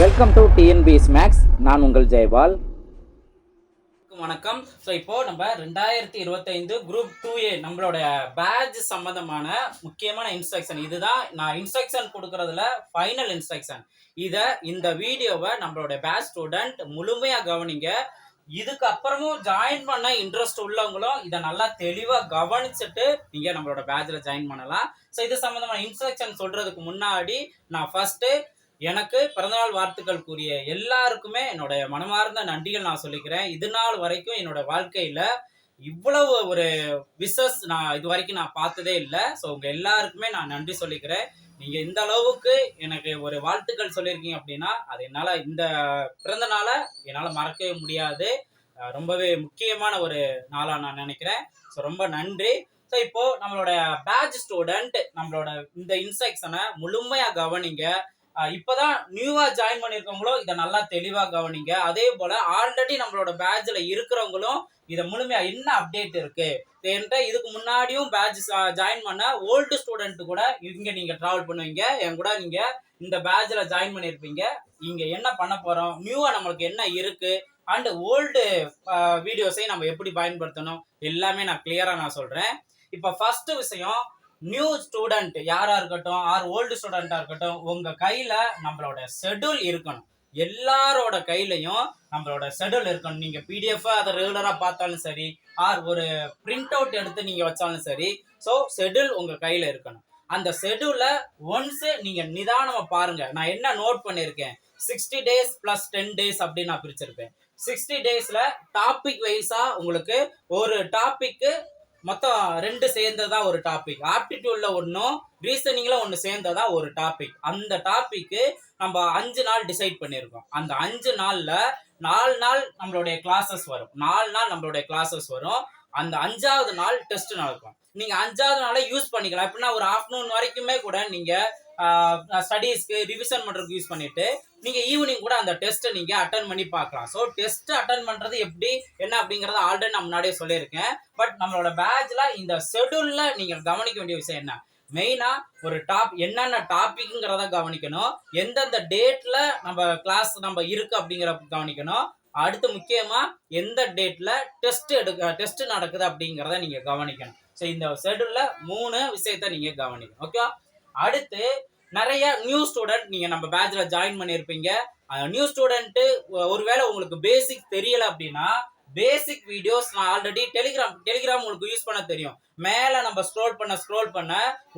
Welcome to TNPS maths நான் உங்கள் ஜெயபால் வணக்கம். ஸோ இப்போ நம்ம ரெண்டாயிரத்தி இருபத்தைந்து குரூப் டூ ஏ நம்மளோட பேட்ச் சம்மந்தமான முக்கியமான இன்ஸ்ட்ரக்ஷன் இதுதான் நான் இன்ஸ்ட்ரக்ஷன் கொடுக்கறதுல ஃபைனல் இன்ஸ்ட்ரக்ஷன் இதை இந்த வீடியோவை நம்மளோட பேட்ச் ஸ்டூடெண்ட் முழுமையாக கவனிங்க. இதுக்கு அப்புறமும் ஜாயின் பண்ண இன்ட்ரெஸ்ட் உள்ளவங்களும் இதை நல்லா தெளிவாக கவனிச்சுட்டு நீங்கள் நம்மளோட பேட்சில் ஜாயின் பண்ணலாம். ஸோ இது சம்மந்தமான இன்ஸ்ட்ரக்ஷன் சொல்கிறதுக்கு முன்னாடி நான் ஃபஸ்ட்டு எனக்கு பிறந்தநாள் வாழ்த்துக்கள் கூறிய எல்லாருக்குமே என்னுடைய மனமார்ந்த நன்றிகள் நான் சொல்லிக்கிறேன். இது நாள் வரைக்கும் என்னோட வாழ்க்கையில இவ்வளவு ஒரு விசஸ் நான் இது வரைக்கும் நான் பார்த்ததே இல்லை. ஸோ உங்க எல்லாருக்குமே நான் நன்றி சொல்லிக்கிறேன். நீங்க இந்த அளவுக்கு எனக்கு ஒரு வாழ்த்துக்கள் சொல்லியிருக்கீங்க அப்படின்னா அது என்னால இந்த பிறந்த நாளை என்னால மறக்கவே முடியாது. ரொம்பவே முக்கியமான ஒரு நாளா நான் நினைக்கிறேன். ஸோ ரொம்ப நன்றி. ஸோ இப்போ நம்மளோட பேட்ச் ஸ்டூடெண்ட் நம்மளோட இந்த இன்ஸ்ட்ரக்ஷனை முழுமையா கவனிங்க. இப்பதான் நியூவா ஜாயின் பண்ணிருக்கவங்களும் இதை நல்லா தெளிவா கவனிங்க. அதே போல ஆல்ரெடி நம்மளோட பேட்ச்ல இருக்கிறவங்களும் இதை முழுமையா என்ன அப்டேட் இருக்கு? என்கிட்ட இதுக்கு முன்னாடியும் பேட்ச் ஜாயின் பண்ண ஓல்டு ஸ்டூடெண்ட் கூட இங்க நீங்க டிராவல் பண்ணுவீங்க. என் கூட நீங்க இந்த பேட்ச்ல ஜாயின் பண்ணிருப்பீங்க. இங்க என்ன பண்ண போறோம்? நியூவா நம்மளுக்கு என்ன இருக்கு? அண்ட் ஓல்டு வீடியோஸையும் நம்ம எப்படி பயன்படுத்தணும்? எல்லாமே நான் கிளியரா நான் சொல்றேன். இப்போ ஃபர்ஸ்ட் விஷயம் நியூ ஸ்டூடெண்ட் யாரா இருக்கட்டும் ஆர் ஓல்டு ஸ்டூடெண்டா இருக்கட்டும் உங்க கையில நம்மளோட ஷெட்யூல் இருக்கணும். எல்லாரோட கையிலையும் நம்மளோட ஷெட்யூல் இருக்கணும். நீங்க பிடிஎஃப் அதை ரெகுலரா பார்த்தாலும் சரி ஆர் ஒரு பிரிண்ட் அவுட் எடுத்து நீங்க வச்சாலும் சரி ஸோ ஷெட்யூல் உங்க கையில இருக்கணும். அந்த ஷெட்யூல ஒன்ஸ் நீங்க நிதானமா பாருங்க. நான் என்ன நோட் பண்ணியிருக்கேன் sixty days plus ten days அப்படின்னு நான் பிரிச்சிருப்பேன். சிக்ஸ்டி டேஸ்ல டாபிக் வைஸா உங்களுக்கு ஒரு டாபிக்கு மொத்தம் ரெண்டு சேர்ந்ததா ஒரு டாபிக் ஆப்டிடியூட்ல ஒன்றும் ரீசனிங்ல ஒன்று சேர்ந்ததா ஒரு டாபிக் அந்த டாபிக்கு நம்ம அஞ்சு நாள் டிசைட் பண்ணியிருக்கோம் அந்த அஞ்சு நாள்ல நாலு நாள் நம்மளுடைய கிளாஸஸ் வரும். நாலு நாள் நம்மளுடைய கிளாஸஸ் வரும். அந்த அஞ்சாவது நாள் டெஸ்ட் நடக்கும். நீங்க அஞ்சாவது நாளை யூஸ் பண்ணிக்கலாம். எப்படின்னா ஒரு ஆஃப்டர்நூன் வரைக்குமே கூட நீங்க ஸ்டடீஸ்க்கு ரிவிஷன் பண்றதுக்கு யூஸ் பண்ணிட்டு நீங்க ஈவினிங் கூட அந்த டெஸ்ட்டை நீங்க அட்டன் பண்ணி பார்க்கலாம். ஸோ டெஸ்ட் அட்டன் பண்றது எப்படி என்ன அப்படிங்கறத ஆல்ரெடி நான் முன்னாடியே சொல்லியிருக்கேன். பட் நம்மளோட பேட்ச்ல இந்த ஷெட்யூல்ல நீங்க கவனிக்க வேண்டிய விஷயம் என்ன? மெயினா ஒரு டாப் என்னென்ன டாபிக்ங்கிறத கவனிக்கணும். எந்தெந்த டேட்ல நம்ம கிளாஸ் நம்ம இருக்கு அப்படிங்கிற கவனிக்கணும். அடுத்து முக்கியமா எந்த டேட்ல டெஸ்ட் எடுக்க டெஸ்ட் நடக்குது அப்படிங்கிறத நீங்க கவனிக்கணும். ஸோ இந்த ஷெட்யூல்ல மூணு விஷயத்த நீங்க கவனிக்கணும். ஓகே அடுத்து நிறைய நியூ ஸ்டூடெண்ட் நீங்க நம்ம பேட்ச்ல ஜாயின் பண்ணியிருப்பீங்க நியூ ஸ்டூடெண்ட் ஒருவேளை உங்களுக்கு பேசிக் தெரியல அப்படின்னா பேசிக் வீடியோஸ் நான் ஆல்ரெடி டெலிகிராம் டெலிகிராம் உங்களுக்கு யூஸ் பண்ண தெரியும். மேல நம்ம ஸ்க்ரோல் பண்ண ஸ்க்ரோல் பண்ண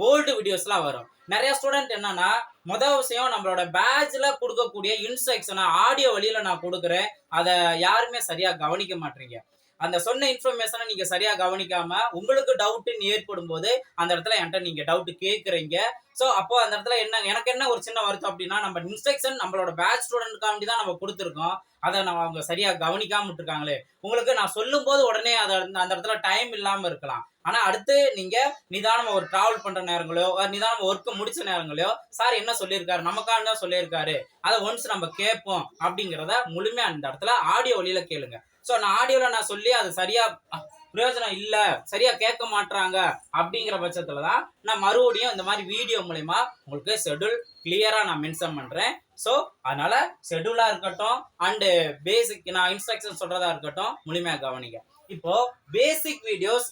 ஓல்டு வீடியோஸ்லாம் வரும். நிறைய ஸ்டூடெண்ட் என்னன்னா முதல் விஷயம் நம்மளோட பேட்ச்ல கொடுக்கக்கூடிய இன்ஸ்ட்ரக்ஷனை ஆடியோ வழியில நான் கொடுக்குறேன். அதை யாருமே சரியா கவனிக்க மாட்டீங்க. அந்த சொன்ன இன்ஃபர்மேஷனை நீங்க சரியா கவனிக்காம உங்களுக்கு டவுட்னு ஏற்படும் போது அந்த இடத்துல என்கிட்ட நீங்க டவுட் கேட்குறீங்க ஸோ அப்போ அந்த இடத்துல என்ன எனக்கு என்ன ஒரு சின்ன வருத்தம் அப்படின்னா நம்ம இன்ஸ்ட்ரக்ஷன் நம்மளோட பேட்ச் ஸ்டூடெண்ட்காண்டி தான் நம்ம கொடுத்துருக்கோம். அதை நம்ம அவங்க சரியா கவனிக்காம விட்டுருக்காங்களே. உங்களுக்கு நான் சொல்லும் போது உடனே அதை அந்த இடத்துல டைம் இல்லாம இருக்கலாம். ஆனா அடுத்து நீங்க நிதானமாக ஒரு டிராவல் பண்ற நேரங்களோ நிதானமாக ஒர்க்கு ஒர்க் முடிச்ச நேரங்களோ சார் என்ன சொல்லியிருக்காரு? நமக்கான தான் சொல்லியிருக்காரு. அதை ஒன்ஸ் நம்ம கேட்போம் அப்படிங்கிறத முழுமையா அந்த இடத்துல ஆடியோ வழியில கேளுங்க. ஸோ நான் ஆடியோல நான் சொல்லி அது சரியா பிரயோஜனம் இல்ல சரியா கேட்க மாட்றாங்க அப்படிங்கிற பட்சத்துல தான் நான் மறுபடியும் இந்த மாதிரி வீடியோ மூலயமா உங்களுக்கு ஷெட்யூல் கிளியரா நான் மென்ஷன் பண்றேன். ஸோ அதனால ஷெட்யூலா இருக்கட்டும் அண்டு பேசிக் நான் இன்ஸ்ட்ரக்ஷன் சொல்றதா இருக்கட்டும் முழுமையா கவனிங்க. இப்போ பேசிக் வீடியோஸ்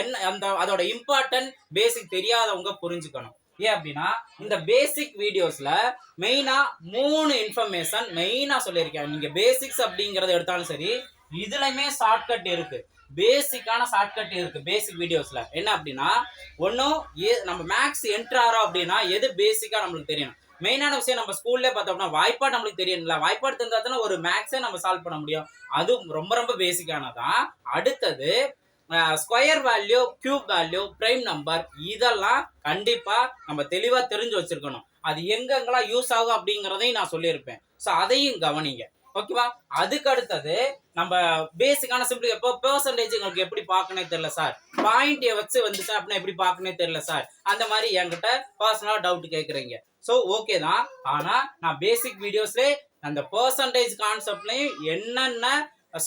என்ன அந்த அதோட இம்பார்ட்டன்ட் பேசிக் தெரியாதவங்க புரிஞ்சுக்கணும். ஏன் அப்படின்னா இந்த பேசிக் வீடியோஸ்ல மெயினா மூணு இன்ஃபர்மேஷன் மெயினா சொல்லியிருக்கேன். நீங்க பேசிக்ஸ் அப்படிங்கறத எடுத்தாலும் சரி இதுலயுமே ஷார்ட்கட் இருக்கு. பேசிக்கான ஷார்ட்கட் இருக்கு பேசிக் வீடியோஸ்ல என்ன அப்படின்னா ஒன்றும் நம்ம மேக்ஸ் என்ட்ரு ஆகிறோம் அப்படின்னா எது பேசிக்கா நம்மளுக்கு தெரியணும். மெயினான விஷயம் நம்ம ஸ்கூல்ல பார்த்தோம்னா வாய்ப்பாடு நம்மளுக்கு தெரியணும்ல. வாய்ப்பாடு தெரிஞ்சாதானே ஒரு மேக்ஸே நம்ம சால்வ் பண்ண முடியும். அது ரொம்ப ரொம்ப பேசிக்கானதான் அடுத்தது square value cube value prime number இதெல்லாம் கண்டிப்பா நம்ம தெளிவா தெரிஞ்சு வச்சிருக்கணும். அது எங்கெங்கெல்லாம் யூஸ் ஆகும் அப்படிங்கிறதையும் நான் சொல்லியிருப்பேன். ஸோ அதையும் கவனிங்க. ஓகேவா அதுக்கு அடுத்தது நம்ம பேசிக்கான சிம்பிள் எப்போ பெர்சன்டேஜ் உங்களுக்கு எப்படி பார்க்கனே தெரியல சார் பாயிண்ட் வச்சு வந்துச்சு அப்படின்னா எப்படி பார்க்கனே தெரியல சார் அந்த மாதிரி என்கிட்ட பர்சனலாக டவுட் கேட்குறீங்க ஸோ ஓகே தான். ஆனால் நான் பேசிக் வீடியோஸ்லேயே அந்த பர்சன்டேஜ் கான்செப்ட்லையும் என்னென்ன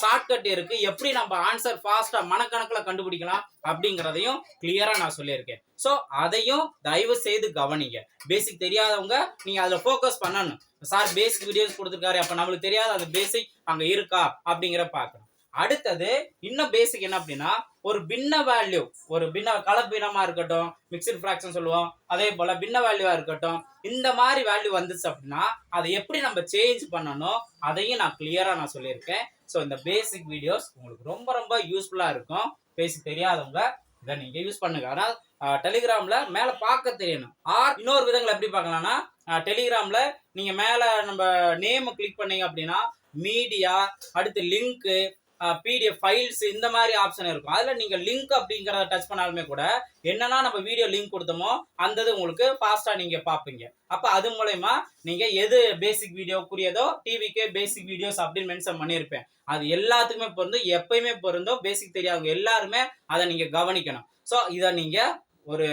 ஷார்ட்கட் இருக்கு எப்படி நம்ம ஆன்சர் ஃபாஸ்டா மனக்கணக்கில் கண்டுபிடிக்கலாம் அப்படிங்கிறதையும் கிளியரா நான் சொல்லியிருக்கேன். ஸோ அதையும் தயவு செய்து கவனிங்க. பேசிக் தெரியாதவங்க நீங்க அதில் ஃபோக்கஸ் பண்ணணும். சார் பேசிக் வீடியோஸ் கொடுத்துருக்காரு அப்ப நம்மளுக்கு தெரியாத அந்த பேசிக் அங்க இருக்கா அப்படிங்கிற பார்க்கணும். அடுத்தது இன்னும் பேசிக் என்ன அப்படின்னா ஒரு பின்ன வேல்யூ ஒரு பின்ன கலப்பினமா இருக்கட்டும் மிக்சட் ஃபிராக்ஷன் சொல்லுவோம் அதே போல பின்ன வேல்யூவா இருக்கட்டும் இந்த மாதிரி வேல்யூ வந்துச்சு அப்படின்னா அதை எப்படி நம்ம சேஞ்ச் பண்ணணும் அதையும் நான் கிளியரா நான் சொல்லியிருக்கேன். ஸோ இந்த பேசிக் வீடியோஸ் உங்களுக்கு ரொம்ப ரொம்ப யூஸ்ஃபுல்லா இருக்கும். பேசிக் தெரியாதவங்க இதை நீங்க யூஸ் பண்ணுங்க. ஆனால் டெலிகிராம்ல மேல பார்க்க தெரியணும். ஆர் இன்னொரு விதங்கள் எப்படி பார்க்கலாம்னா டெலிகிராம்ல நீங்க மேல நம்ம நேம் கிளிக் பண்ணீங்க அப்படின்னா மீடியா அடுத்து லிங்க்கு பிடிஎஃப் ஃபைல்ஸ் இந்த மாதிரி ஆப்ஷன் இருக்கும். அதில் நீங்கள் லிங்க் அப்படிங்கிறத டச் பண்ணாலுமே கூட என்னன்னா நம்ம வீடியோ லிங்க் கொடுத்தோமோ அந்த இது உங்களுக்கு ஃபாஸ்ட்டாக நீங்கள் பார்ப்பீங்க. அப்போ அது மூலயமா நீங்கள் எது பேசிக் வீடியோக்குரியதோ டிவிக்கே பேசிக் வீடியோஸ் அப்படின்னு மென்ஷன் பண்ணியிருப்பேன். அது எல்லாத்துக்குமே பொருந்தும் எப்பயுமே பொருந்தும் பேசிக் தெரியாதவங்க எல்லாருமே அதை நீங்கள் கவனிக்கணும். ஸோ இதை நீங்கள் ஒரு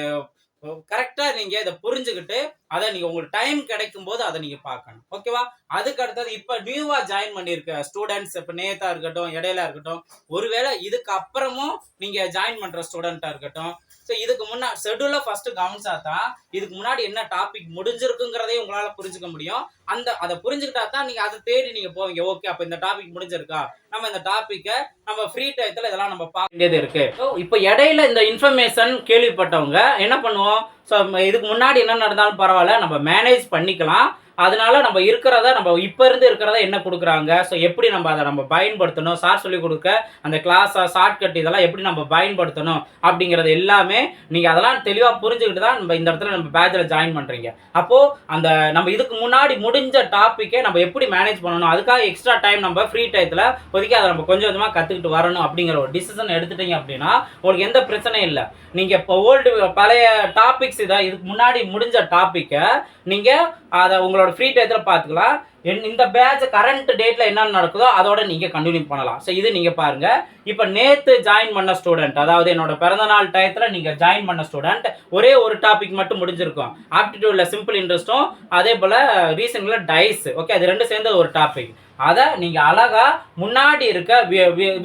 கரெக்டாக நீங்கள் இதை புரிஞ்சுக்கிட்டு அதை நீங்கள் உங்களுக்கு டைம் கிடைக்கும் போது அதை நீங்கள் பார்க்கணும். ஓகேவா அதுக்கு அடுத்தது இப்போ நியூவாக ஜாயின் பண்ணியிருக்க ஸ்டூடெண்ட்ஸ் இப்போ நேத்தா இருக்கட்டும் இடையில இருக்கட்டும் ஒருவேளை இதுக்கு அப்புறமும் நீங்கள் ஜாயின் பண்ணுற ஸ்டூடெண்ட்டாக இருக்கட்டும் ஸோ இதுக்கு முன்னா ஷெடியூலை ஃபர்ஸ்ட் கவனிச்சா தான் இதுக்கு முன்னாடி என்ன டாபிக் முடிஞ்சிருக்குங்கிறதையும் உங்களால் புரிஞ்சுக்க முடியும். அந்த அதை புரிஞ்சுக்கிட்டா தான் நீங்கள் அதை தேடி நீங்கள் போவீங்க. ஓகே அப்போ இந்த டாபிக் முடிஞ்சிருக்கா? நம்ம இந்த டாப்பிக்கை நம்ம ஃப்ரீ டயத்தில் இதெல்லாம் நம்ம பார்க்க வேண்டியது இருக்கு. ஸோ இப்போ இடையில இந்த இன்ஃபர்மேஷன் கேள்விப்பட்டவங்க என்ன பண்ணுவோம்? ஸோ இதுக்கு முன்னாடி என்ன நடந்தாலும் பரவாயில்ல. நம்ம மேனேஜ் பண்ணிக்கலாம். அதனால நம்ம இருக்கிறத நம்ம இப்போ இருந்து இருக்கிறத என்ன கொடுக்குறாங்க? ஸோ எப்படி நம்ம அதை நம்ம பயன்படுத்தணும்? சார் சொல்லி கொடுக்க அந்த கிளாஸை ஷார்ட்கட் இதெல்லாம் எப்படி நம்ம பயன்படுத்தணும்? அப்படிங்கிறது எல்லாமே நீங்கள் அதெல்லாம் தெளிவாக புரிஞ்சுக்கிட்டு தான் நம்ம இந்த இடத்துல நம்ம பேட்சில் ஜாயின் பண்ணுறீங்க அப்போது அந்த நம்ம இதுக்கு முன்னாடி முடிஞ்ச டாப்பிக்கை நம்ம எப்படி மேனேஜ் பண்ணணும்? அதுக்காக எக்ஸ்ட்ரா டைம் நம்ம ஃப்ரீ டயத்தில் ஒதுக்கி அதை நம்ம கொஞ்சம் கொஞ்சமாக கற்றுக்கிட்டு வரணும் அப்படிங்கிற ஒரு டிசிஷன் எடுத்துட்டீங்க அப்படின்னா உங்களுக்கு எந்த பிரச்சனையும் இல்லை. நீங்கள் இப்போ ஓல்டு பழைய டாபிக்ஸ் இதை இதுக்கு முன்னாடி முடிஞ்ச டாப்பிக்கை நீங்கள் அதை உங்களோட ஃப்ரீ டயத்தில் பார்த்துக்கலாம் என் இந்த பேட்ச் கரண்ட் டேட்டில் என்னென்ன நடக்குதோ அதோட நீங்கள் கண்டினியூ பண்ணலாம். ஸோ இது நீங்கள் பாருங்கள் இப்போ நேற்று ஜாயின் பண்ண ஸ்டூடெண்ட் அதாவது என்னோட பிறந்தநாள் டயத்தில் நீங்கள் ஜாயின் பண்ண ஸ்டூடெண்ட் ஒரே ஒரு டாபிக் மட்டும் முடிஞ்சிருக்கும். ஆப்டிடியூடில் சிம்பிள் இன்ட்ரெஸ்ட்டும் அதே போல் ரீசனில் டைஸ் ஓகே அது ரெண்டும் சேர்ந்தது ஒரு டாபிக் அதை நீங்கள் அழகாக முன்னாடி இருக்க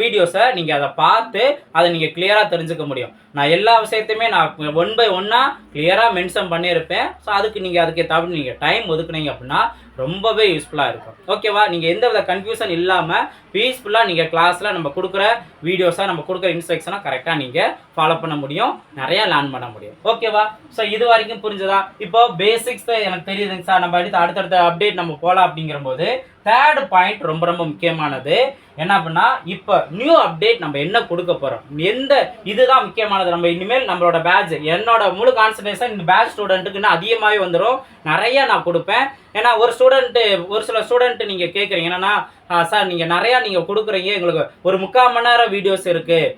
வீடியோஸை நீங்கள் அதை பார்த்து அதை நீங்கள் கிளியராக தெரிஞ்சுக்க முடியும். நான் எல்லா விஷயத்தையுமே நான் ஒன் பை ஒன்னாக கிளியராக மென்ஷன் பண்ணியிருப்பேன். ஸோ அதுக்கு நீங்கள் அதுக்கு ஏற்றாப்புல நீங்கள் டைம் ஒதுக்குனீங்க அப்படின்னா ரொம்பவே யூஸ்ஃபுல்லாக இருக்கும். ஓகேவா நீங்கள் எந்த வித கன்ஃபியூஷன் இல்லாமல் பீஸ்ஃபுல்லாக நீங்கள் கிளாஸில் நம்ம கொடுக்குற வீடியோஸாக நம்ம கொடுக்குற இன்ஸ்ட்ரக்ஷனாக கரெக்டாக நீங்கள் ஃபாலோ பண்ண முடியும். நிறையா லேர்ன் பண்ண முடியும். ஓகேவா ஸோ இது வரைக்கும் புரிஞ்சதா? இப்போ பேசிக்ஸ் எனக்கு தெரியுதுங்க சார் நம்ம அடுத்த அடுத்தடுத்த அப்டேட் நம்ம போகலாம் அப்படிங்கிற போது தேர்ட் பாயிண்ட் ரொம்ப ரொம்ப முக்கியமானது. என்ன அப்படின்னா இப்போ நியூ அப்டேட் நம்ம என்ன கொடுக்க போகிறோம் எந்த இதுதான் முக்கியமானது? நம்ம இனிமேல் நம்மளோட பேட்ச் என்னோட முழு கான்சன்ட்ரேஷன் இந்த பேட்ச் ஸ்டூடெண்ட்டுக்குன்னு அதிகமாகவே வந்துடும் நிறைய நான் கொடுப்பேன். ஏன்னா ஒரு ஸ்டூடெண்ட்டு ஒரு சில ஸ்டூடெண்ட் நீங்கள் கேட்குறீங்க என்னன்னா சார் நீங்கள் நிறையா நீங்கள் கொடுக்குறீங்க. எங்களுக்கு ஒரு முக்கால் மணி நேரம் வீடியோஸ் இருக்குது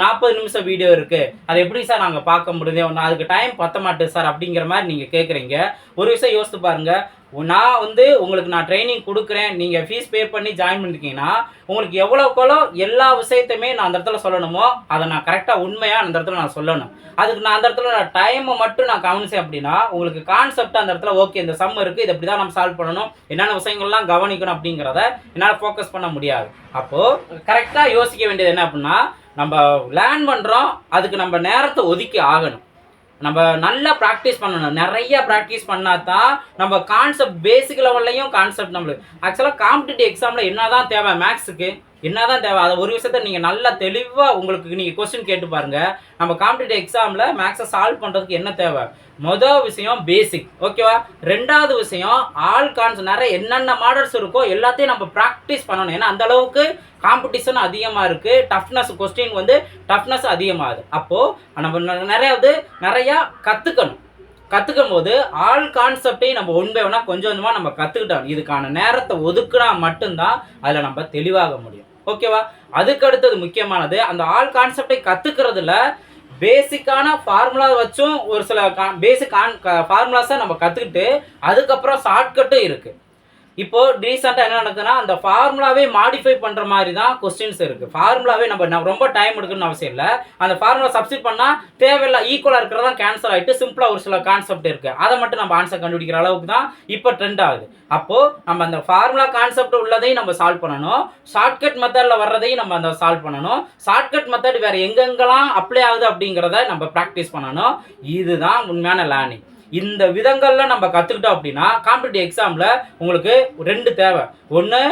நாற்பது நிமிஷம் வீடியோ இருக்குது அதை எப்படி சார் நாங்கள் பார்க்க முடியுது? அதுக்கு டைம் பத்த மாட்டேது சார் அப்படிங்கிற மாதிரி நீங்கள் கேட்குறீங்க ஒரு விஷயம் யோசித்து பாருங்கள் நான் வந்து உங்களுக்கு நான் ட்ரைனிங் கொடுக்குறேன். நீங்கள் ஃபீஸ் பே பண்ணி ஜாயின் பண்ணிருக்கீங்கன்னா உங்களுக்கு எவ்வளோக்கெவ்வளோ எல்லா விஷயத்தையுமே நான் அந்த இடத்துல சொல்லணுமோ அதை நான் கரெக்டாக உண்மையாக அந்த இடத்துல நான் சொல்லணும். அதுக்கு நான் அந்த இடத்துல நான் டைமை மட்டும் நான் கவனிச்சேன் அப்படின்னா உங்களுக்கு கான்செப்ட் அந்த இடத்துல ஓகே இந்த சம் இருக்குது இது அப்படி தான் நம்ம சால்வ் பண்ணணும். என்னென்ன விஷயங்கள்லாம் கவனிக்கணும் அப்படிங்கிறத என்னால் ஃபோக்கஸ் பண்ண முடியாது. அப்போது கரெக்டாக யோசிக்க வேண்டியது என்ன அப்படின்னா நம்ம லேர்ன் பண்ணுறோம் அதுக்கு நம்ம நேரத்தை ஒதுக்கி ஆகணும். நம்ம நல்லா ப்ராக்டிஸ் பண்ணணும். நிறைய ப்ராக்டிஸ் பண்ணால் தான் நம்ம கான்செப்ட் பேசிக் லெவல்லையும் கான்செப்ட் நம்மளுக்கு. ஆக்சுவலாக காம்படிட்டிவ் எக்ஸாமில் என்ன தான் தேவை? மேக்ஸுக்கு என்னதான் தேவை? அதை ஒரு விஷயத்த நீங்கள் நல்லா தெளிவாக உங்களுக்கு நீங்கள் கொஸ்டின் கேட்டு பாருங்கள் நம்ம காம்படிட்டிவ் எக்ஸாமில் மேக்ஸை சால்வ் பண்ணுறதுக்கு என்ன தேவை? மொதல் விஷயம் பேசிக் ஓகேவா ரெண்டாவது விஷயம் ஆல் கான்ஸ் நிறைய என்னென்ன மாடல்ஸ் இருக்கோ எல்லாத்தையும் நம்ம ப்ராக்டிஸ் பண்ணணும். ஏன்னா அந்த அளவுக்கு காம்படிஷன் அதிகமாக இருக்குது டஃப்னஸ் கொஸ்டின் வந்து டஃப்னஸ் அதிகமாகுது. அப்போது நம்ம நிறையாவது நிறையா கற்றுக்கணும் கற்றுக்கும் போது ஆல் கான்செப்டையும் நம்ம ஒன் பை ஒன்னாக கொஞ்சம் கொஞ்சமாக நம்ம கற்றுக்கிட்டோம் இதுக்கான நேரத்தை ஒதுக்குனா மட்டும்தான் அதில் நம்ம தெளிவாக முடியும். ஓகேவா? அதுக்கு அடுத்தது முக்கியமானது அந்த ஆல் கான்செப்டை கற்றுக்கிறதுல பேசிக்கான ஃபார்முலா வச்சும் ஒரு சில பேசிக் கான் ஃபார்முலாஸை நம்ம கற்றுக்கிட்டு அதுக்கப்புறம் ஷார்ட்கட்டும் இருக்குது இப்போ ரீசெண்டாக என்ன நடக்குதுன்னா அந்த ஃபார்முலாவே மாடிஃபை பண்ணுற மாதிரி தான் கொஸ்டின்ஸ் இருக்குது ஃபார்முலாவே நம்ம நம்ம ரொம்ப டைம் எடுக்கணும்னு அவசியம் இல்லை. அந்த ஃபார்முலா சப்ஸ்டிட் பண்ணால் தேவையில்லை ஈக்குவலாக இருக்கிறதா கேன்சல் ஆகிட்டு சிம்பிளாக ஒரு சில கான்செப்ட் இருக்குது அதை மட்டும் நம்ம ஆன்சர் கண்டுபிடிக்கிற அளவுக்கு தான் இப்போ ட்ரெண்ட் ஆகுது. அப்போது நம்ம அந்த ஃபார்முலா கான்செப்ட் உள்ளதையும் நம்ம சால்வ் பண்ணணும். ஷார்ட்கட் மெத்தடில் வர்றதையும் நம்ம அந்த சால்வ் பண்ணணும். ஷார்ட்கட் மெத்தட் வேறு எங்கெங்கெல்லாம் அப்ளை ஆகுது அப்படிங்கிறத நம்ம ப்ராக்டிஸ் பண்ணணும். இதுதான் உண்மையான லேர்னிங் இந்த விதங்கள்லாம் நம்ம கற்றுக்கிட்டோம் அப்படின்னா காம்படிட்டிவ் எக்ஸாமில் உங்களுக்கு ரெண்டு தேவை. ஒன்று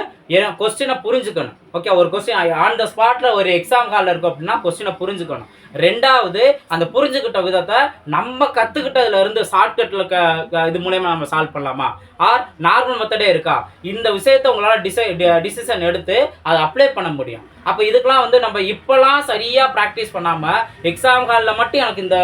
கொஸ்டினை புரிஞ்சுக்கணும். ஓகே ஒரு கொஸ்டின் ஆன் த ஸ்பாட்டில் ஒரு எக்ஸாம் ஹாலில் இருக்கும் அப்படின்னா கொஸ்டினை புரிஞ்சுக்கணும். ரெண்டாவது அந்த புரிஞ்சுக்கிட்ட விதத்தை நம்ம கற்றுக்கிட்டதுல இருந்து ஷார்ட்கட்டில் க இது மூலயமா நம்ம சால்வ் பண்ணலாமா? ஆர் நார்மல் மெத்தடே இருக்கா? இந்த விஷயத்தை உங்களால் டிசை டிசிஷன் எடுத்து அதை அப்ளை பண்ண முடியும். அப்போ இதுக்கெல்லாம் வந்து நம்ம இப்போலாம் சரியாக ப்ராக்டிஸ் பண்ணாமல் எக்ஸாம் ஹாலில் மட்டும் எனக்கு இந்த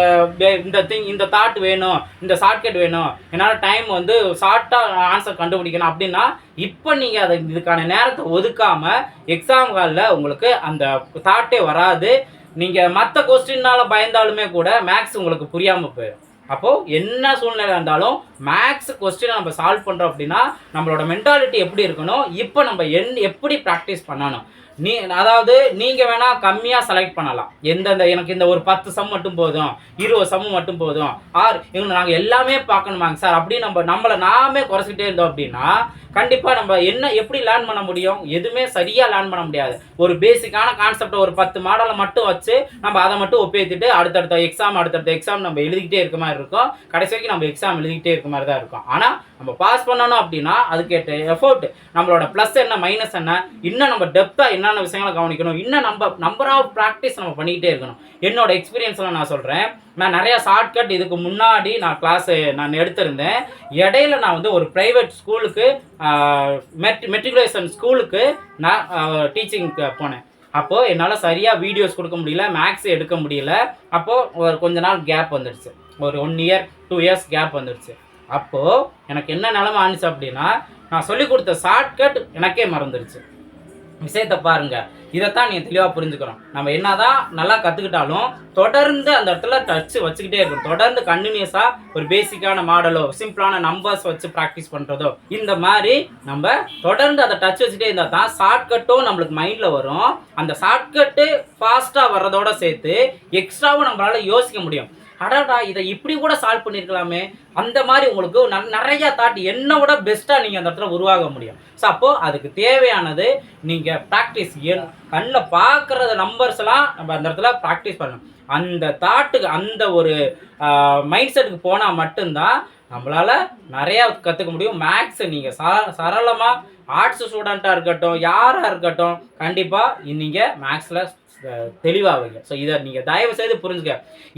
இந்த திங் இந்த தாட் வேணும் இந்த ஷார்ட்கட் வேணும் என்னால் டைம் வந்து ஷார்ட்டாக ஆன்சர் கண்டுபிடிக்கணும் அப்படின்னா இப்போ நீங்கள் அதை இதுக்கான நேரத்தை ஒதுக்காமல் எக்ஸாம் ஹாலில் உங்களுக்கு அந்த தாட்டே வராது. நீங்கள் மற்ற கொஸ்டின்னால் பயந்தாலுமே கூட மேக்ஸ் உங்களுக்கு புரியாமல் போயிடும் அப்போது என்ன சூழ்நிலை இருந்தாலும் மேக்ஸ் கொஸ்டினை நம்ம சால்வ் பண்ணுறோம் அப்படின்னா நம்மளோட மென்டாலிட்டி எப்படி இருக்கணும்? இப்போ நம்ம என் எப்படி ப்ராக்டிஸ் பண்ணணும்? நீ அதாவது நீங்கள் வேணால் கம்மியாக செலக்ட் பண்ணலாம். எந்தெந்த எனக்கு இந்த ஒரு பத்து சம் மட்டும் போதும் இருபது சம் மட்டும் போதும் ஆர் இவங்க நாங்கள் எல்லாமே பார்க்கணுமாங்க சார் அப்படி நம்ம நம்மளை நாமே குறைச்சிக்கிட்டே இருந்தோம் அப்படின்னா கண்டிப்பாக நம்ம என்ன எப்படி லேர்ன் பண்ண முடியும்? எதுவுமே சரியாக லேர்ன் பண்ண முடியாது. ஒரு பேசிக்கான கான்செப்டை ஒரு பத்து மாடலை மட்டும் வச்சு நம்ம அதை மட்டும் ஒப்பேத்திட்டு அடுத்தடுத்த எக்ஸாம் அடுத்தடுத்த எக்ஸாம் நம்ம எழுதிக்கிட்டே இருக்க மாதிரி இருக்கும். கடைசி வரைக்கும் நம்ம எக்ஸாம் எழுதிக்கிட்டே இருக்க மாதிரி தான் இருக்கும். ஆனால் நம்ம பாஸ் பண்ணணும் அப்படின்னா அதுக்கேற்ற எஃபோர்ட் நம்மளோட ப்ளஸ் என்ன மைனஸ் என்ன இன்னும் நம்ம டெப்த்தாக என்னென்ன விஷயங்களை கவனிக்கணும் இன்னும் நம்ம நம்பர் ஆஃப் ப்ராக்டிஸ் நம்ம பண்ணிக்கிட்டே இருக்கணும். என்னோட எக்ஸ்பீரியன்ஸில் நான் சொல்கிறேன் நான் நிறைய ஷார்ட்கட் இதுக்கு முன்னாடி நான் கிளாஸ் நான் எடுத்திருந்தேன். இடையில நான் வந்து ஒரு ப்ரைவேட் ஸ்கூலுக்கு மெட் மெட்ரிகுலேஷன் ஸ்கூலுக்கு நான் டீச்சிங்க்கு போனேன். அப்போது என்னால் சரியாக வீடியோஸ் கொடுக்க முடியல மேக்ஸ் எடுக்க முடியல. அப்போது ஒரு கொஞ்ச நாள் கேப் வந்துடுச்சு. ஒரு one year two years gap வந்துடுச்சு. அப்போது எனக்கு என்ன நிலமை ஆனிச்சு அப்படின்னா நான் சொல்லிக் கொடுத்த ஷார்ட்கட் எனக்கே மறந்துடுச்சு. விஷயத்தை பாருங்க. இதைத்தான் நீங்கள் தெளிவாக புரிஞ்சுக்கணும். நம்ம என்னதான் நல்லா கற்றுக்கிட்டாலும் தொடர்ந்து அந்த இடத்துல டச் வச்சுக்கிட்டே இருக்கும் தொடர்ந்து கண்டினியூஸாக ஒரு பேசிக்கான மாடலோ சிம்பிளான நம்பர்ஸ் வச்சு ப்ராக்டிஸ் பண்ணுறதோ இந்த மாதிரி நம்ம தொடர்ந்து அதை டச் வச்சுட்டே இருந்தால் தான் ஷார்ட்கட்டும் நம்மளுக்கு மைண்டில் வரும். அந்த ஷார்ட்கட்டு ஃபாஸ்ட்டாக வர்றதோட சேர்த்து எக்ஸ்ட்ராவும் நம்மளால யோசிக்க முடியும். அடடா இதை இப்படி கூட சால்வ் பண்ணியிருக்கலாமே அந்த மாதிரி உங்களுக்கு நிறைய தாட் என்ன விட பெஸ்ட்டாக நீங்கள் அந்த இடத்துல உருவாக முடியும். ஸோ அப்போது அதுக்கு தேவையானது நீங்கள் ப்ராக்டிஸ் கண்ணில் பார்க்குறத நம்பர்ஸ்லாம் நம்ம அந்த இடத்துல ப்ராக்டிஸ் பண்ணணும். அந்த தாட்டுக்கு அந்த ஒரு மைண்ட் செட்டுக்கு போனால் மட்டும்தான் நம்மளால் நிறையா கற்றுக்க முடியும். மேக்ஸை நீங்கள் ச சரளமாக ஆர்ட்ஸ் ஸ்டூடெண்ட்டாக இருக்கட்டும் யாராக இருக்கட்டும் கண்டிப்பாக நீங்கள் மேக்ஸில் தெளிவாகுங்க. ஸோ இதை நீங்கள் தயவு செய்து புரிஞ்சுக்க.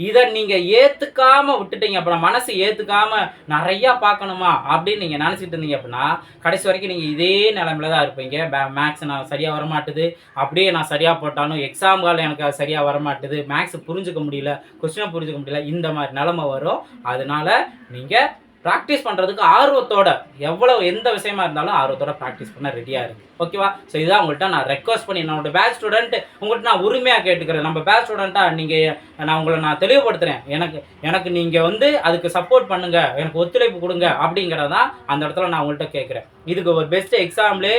இதை நீங்கள் ஏற்றுக்காமல் விட்டுட்டீங்க அப்படின்னா மனசு ஏற்றுக்காமல் நிறையா பார்க்கணுமா அப்படின்னு நீங்கள் நினச்சிட்டு இருந்தீங்க அப்படின்னா கடைசி வரைக்கும் நீங்கள் இதே நிலமையில தான் இருப்பீங்க. மேக்ஸ் நான் சரியாக வரமாட்டுது. அப்படியே நான் சரியாக போட்டாலும் எக்ஸாம் கால் எனக்கு சரியாக வரமாட்டுது. மேக்ஸ் புரிஞ்சுக்க முடியல கொஸ்டினை புரிஞ்சுக்க முடியல இந்த மாதிரி நிலமை வரும். அதனால நீங்கள் ப்ராக்டிஸ் பண்ணுறதுக்கு ஆர்வத்தோட எவ்வளோ எந்த விஷயமா இருந்தாலும் ஆர்வத்தோட ப்ராக்டிஸ் பண்ண ரெடியாக இருக்கு. ஓகேவா ஸோ இதான் உங்கள்கிட்ட நான் ரெக்வஸ்ட் பண்ணி என்னோட பேட்ச் ஸ்டூடெண்ட் உங்கள்கிட்ட நான் உரிமையாக கேட்டுக்கிறேன். நம்ம பேட்ச் ஸ்டூடெண்ட்டாக நீங்கள் நான் உங்களை நான் தெளிவுபடுத்துகிறேன் எனக்கு எனக்கு நீங்கள் வந்து அதுக்கு சப்போர்ட் பண்ணுங்கள் எனக்கு ஒத்துழைப்பு கொடுங்க அப்படிங்கிறதான் அந்த இடத்துல நான் உங்கள்கிட்ட கேட்குறேன் இதுக்கு ஒரு பெஸ்ட் எக்ஸாம்பிளே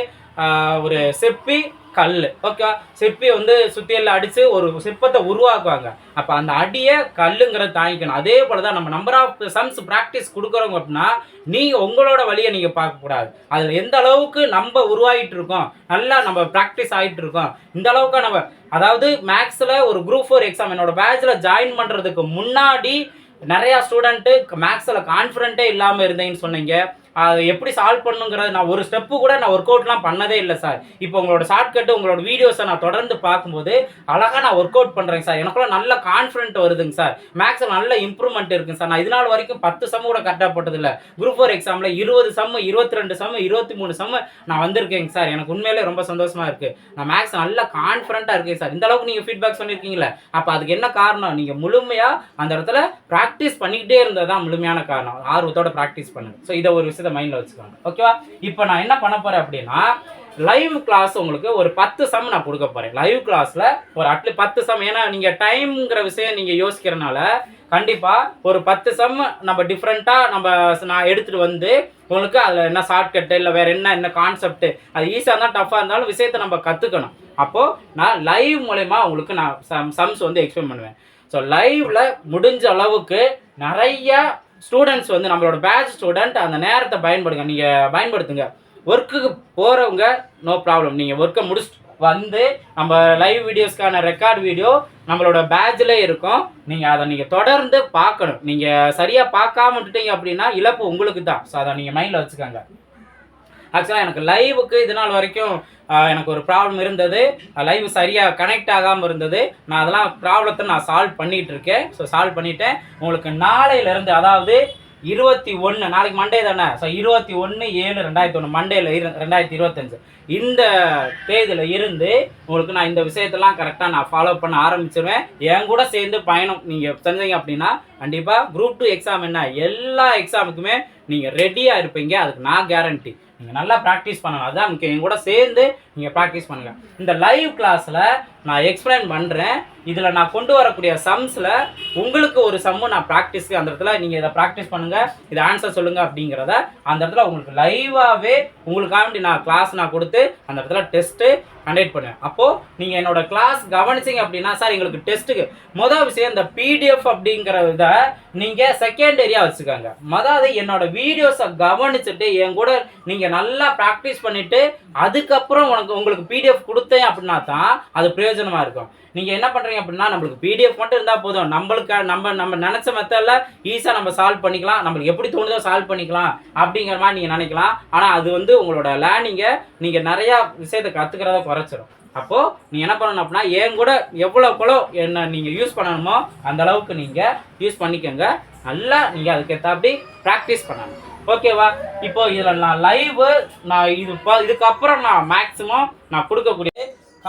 ஒரு செப்பி கல் ஓகே செப்பி வந்து சுத்தியல்ல அடித்து ஒரு சிற்பத்தை உருவாக்குவாங்க. அப்போ அந்த அடியை கல்லுங்கிறத தாங்கிக்கணும். அதே போல தான் நம்ம நம்பர் ஆஃப் சம்ஸ் ப்ராக்டிஸ் கொடுக்குறவங்க அப்படின்னா நீங்கள் உங்களோட வழியை நீங்கள் பார்க்கக்கூடாது. அதில் எந்த அளவுக்கு நம்ம உருவாகிட்டு இருக்கோம் நல்லா நம்ம ப்ராக்டிஸ் ஆகிட்டு இருக்கோம் இந்த அளவுக்கு நம்ம அதாவது மேக்ஸில் ஒரு குரூப் ஃபோர் எக்ஸாம் என்னோட பேட்சில் ஜாயின் பண்ணுறதுக்கு முன்னாடி நிறையா ஸ்டூடெண்ட்டு மேக்ஸில் கான்ஃபிடென்ட்டே இல்லாமல் இருந்தேன்னு சொன்னீங்க. எப்படி சால்வ் பண்ணுங்கிறது நான் ஒரு ஸ்டெப்பு கூட நான் ஒர்க் அவுட்லாம் பண்ணதே இல்லை சார் இப்போ உங்களோட ஷார்ட்கட்டு உங்களோட வீடியோஸை நான் தொடர்ந்து பார்க்கும்போது அழகாக நான் ஒர்க் அவுட் பண்ணுறேங்க சார் எனக்குள்ள நல்ல கான்ஃபிடென்ட் வருதுங்க சார் மேக்ஸில் நல்ல இம்ப்ரூவ்மெண்ட் இருக்குங்க சார் நான் இது நாள் வரைக்கும் பத்து சம்மு கூட கரெக்டாக போட்டதில்ல குரூப் ஃபோர் எக்ஸாமில் இருபது சம்மு இருபத்தி ரெண்டு சம்மு இருபத்தி மூணு சம்மு நான் வந்திருக்கேங்க சார் எனக்கு உண்மையிலே ரொம்ப சந்தோஷமாக இருக்குது நான் மேக்ஸ் நல்ல கான்ஃபிடென்ட்டாக இருக்கேன் சார் இந்த அளவுக்கு நீங்கள் ஃபீட்பேக் சொல்லியிருக்கீங்களே அப்போ அதுக்கு என்ன காரணம்? நீங்கள் முழுமையாக அந்த இடத்துல ப்ராக்டிஸ் பண்ணிக்கிட்டே இருந்தது தான் முழுமையான காரணம். ஆர்வத்தோட ப்ராக்டிஸ் பண்ணுங்க. ஸோ இதை ஒரு விஷயம் விஷயத்தை மைண்டில் வச்சுக்கோங்க. ஓகேவா இப்போ நான் என்ன பண்ண போகிறேன் அப்படின்னா லைவ் கிளாஸ் உங்களுக்கு ஒரு பத்து சம் நான் கொடுக்க போகிறேன் லைவ் கிளாஸில் ஒரு அட்லி பத்து சம் ஏன்னா நீங்கள் டைம்ங்கிற விஷயம் நீங்கள் யோசிக்கிறனால கண்டிப்பாக ஒரு பத்து சம் நம்ம டிஃப்ரெண்ட்டாக நம்ம நான் எடுத்துகிட்டு வந்து உங்களுக்கு அதில் என்ன ஷார்ட்கட்டு இல்லை வேறு என்ன என்ன கான்செப்ட் அது ஈஸியாக இருந்தால் டஃப்பாக இருந்தாலும் விஷயத்தை நம்ம கற்றுக்கணும் அப்போது நான் லைவ் மூலயமா உங்களுக்கு நான் சம் சம்ஸ் வந்து எக்ஸ்பிளைன் பண்ணுவேன். ஸோ லைவில் முடிஞ்ச அளவுக்கு நிறையா ஸ்டூடெண்ட்ஸ் வந்து நம்மளோட பேட்ச் ஸ்டூடெண்ட் அந்த நேரத்தை பயன்படுங்க. நீங்கள் பயன்படுத்துங்க. ஒர்க்குக்கு போகிறவங்க நோ ப்ராப்ளம் நீங்கள் ஒர்க்கை முடிச்சுட்டு வந்து நம்ம லைவ் வீடியோஸ்க்கான ரெக்கார்ட் வீடியோ நம்மளோட பேட்சில் இருக்கும். நீங்கள் அதை நீங்கள் தொடர்ந்து பார்க்கணும். நீங்கள் சரியாக பார்க்காம விட்டுட்டீங்க அப்படின்னா இழப்பு உங்களுக்கு தான் ஸோ அதை நீங்கள் மைண்டில் வச்சுக்கோங்க. ஆக்சுவலாக எனக்கு லைவுக்கு இது நாள் வரைக்கும் எனக்கு ஒரு ப்ராப்ளம் இருந்தது. லைவ் சரியாக கனெக்ட் ஆகாமல் இருந்தது. நான் அதெல்லாம் ப்ராப்ளத்தை நான் சால்வ் பண்ணிகிட்டு இருக்கேன். ஸோ சால்வ் பண்ணிட்டேன். உங்களுக்கு நாளையிலேருந்து அதாவது இருபத்தி ஒன்று நாளைக்கு மண்டே தானே? ஸோ இருபத்தி ஒன்று ஏழு ரெண்டாயிரத்தி ஒன்று மண்டேல இரு ரெண்டாயிரத்தி இருபத்தஞ்சு இந்த தேதியில் இருந்து உங்களுக்கு நான் இந்த விஷயத்தெல்லாம் கரெக்டாக நான் ஃபாலோ பண்ண ஆரம்பிச்சிருவேன். என் கூட சேர்ந்து பயணம் நீங்கள் செஞ்சீங்க அப்படின்னா கண்டிப்பாக குரூப் டூ எக்ஸாம் என்ன? எல்லா எக்ஸாமுக்குமே நீங்கள் ரெடியாக இருப்பீங்க. அதுக்கு நான் கேரண்டி நீங்கள் நல்லா ப்ராக்டிஸ் பண்ணணும் அதுதான் முக்கியம். என் கூட சேர்ந்து நீங்கள் ப்ராக்டிஸ் பண்ணுங்கள் இந்த லைவ் கிளாஸில் நான் எக்ஸ்பிளைன் பண்ணுறேன் இதில் நான் கொண்டு வரக்கூடிய சம்ஸில் உங்களுக்கு ஒரு சம்மு நான் ப்ராக்டிஸ்க்கு அந்த இடத்துல நீங்கள் இதை ப்ராக்டிஸ் பண்ணுங்கள் இதை ஆன்சர் சொல்லுங்கள் அப்படிங்கிறத அந்த இடத்துல உங்களுக்கு லைவாகவே உங்களுக்காண்டி நான் கிளாஸ் நான் கொடுத்து அந்த இடத்துல டெஸ்ட்டு கண்டக்ட் பண்ணுவேன் அப்போது நீங்கள் என்னோட கிளாஸ் கவனிச்சிங்க அப்படின்னா சார் எங்களுக்கு டெஸ்ட்டுக்கு மொதல் விஷயம் இந்த பிடிஎஃப் அப்படிங்கிற இதை நீங்கள் செகண்டரியாக வச்சுக்கோங்க. மொதல் என்னோட வீடியோஸை கவனிச்சுட்டு என் கூட நீங்கள் நல்லா ப்ராக்டிஸ் பண்ணிவிட்டு அதுக்கப்புறம் உனக்கு உங்களுக்கு பிடிஎஃப் கொடுத்தேன் அப்படின்னா தான் அது பிரயோஜனமாக இருக்கும். நீங்கள் என்ன பண்ணுறீங்க அப்படின்னா நம்மளுக்கு பிடிஎஃப் மட்டும் இருந்தால் போதும். நம்மளுக்கு நம்ம நம்ம நினச்ச மெத்தடில் ஈஸியாக நம்ம சால்வ் பண்ணிக்கலாம். நம்மளுக்கு எப்படி தோணுதோ சால்வ் பண்ணிக்கலாம் அப்படிங்கிற மாதிரி நீங்கள் நினைக்கலாம். ஆனால் அது வந்து உங்களோட லேர்னிங்கை நீங்கள் நிறையா விஷயத்தை கற்றுக்கிறத குறைச்சிடும் அப்போது நீங்கள் என்ன பண்ணணும் அப்படின்னா என் கூட எவ்வளோக்குளோ என்ன நீங்கள் யூஸ் பண்ணணுமோ அந்த அளவுக்கு நீங்கள் யூஸ் பண்ணிக்கோங்க. நல்லா நீங்கள் அதுக்கேற்றாப்படி ப்ராக்டிஸ் பண்ணணும். ஓகேவா இப்போ இதில் நான் லைவு நான் இது இதுக்கப்புறம் நான் மேக்ஸிமம் நான் கொடுக்கக்கூடிய